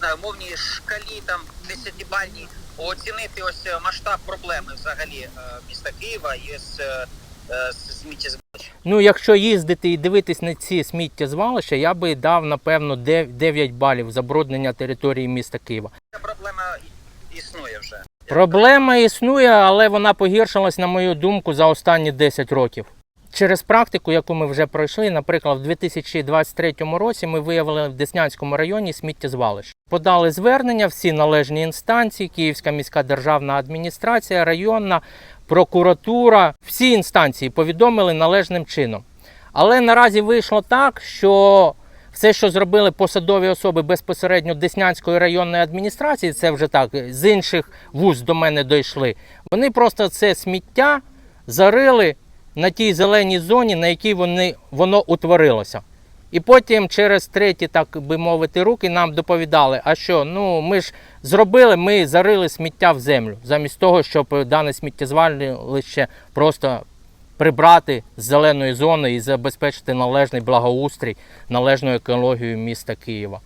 знаю, мовній шкалі там 10-бальній оцінити ось е, масштаб проблеми взагалі е, міста Києва і з, е, е. Ну, якщо їздити і дивитись на ці сміттєзвалища, я би дав, напевно, 9 балів забруднення території міста Києва. Ця проблема існує вже. Проблема існує, але вона погіршилась, на мою думку, за останні 10 років. Через практику, яку ми вже пройшли, наприклад, в 2023 році ми виявили в Деснянському районі сміттєзвалище. Подали звернення всі належні інстанції, Київська міська державна адміністрація, районна, прокуратура. Всі інстанції повідомили належним чином. Але наразі вийшло так, що все, що зробили посадові особи безпосередньо Деснянської районної адміністрації, це вже так з інших вуз до мене дійшли. Вони просто це сміття зарили на тій зеленій зоні, на якій вони, воно утворилося. І потім через треті, так би мовити, руки нам доповідали, а що, ну ми ж зробили, ми зарили сміття в землю, замість того, щоб дане сміттєзвалище просто прибрати з зеленої зони і забезпечити належний благоустрій, належну екологію міста Києва.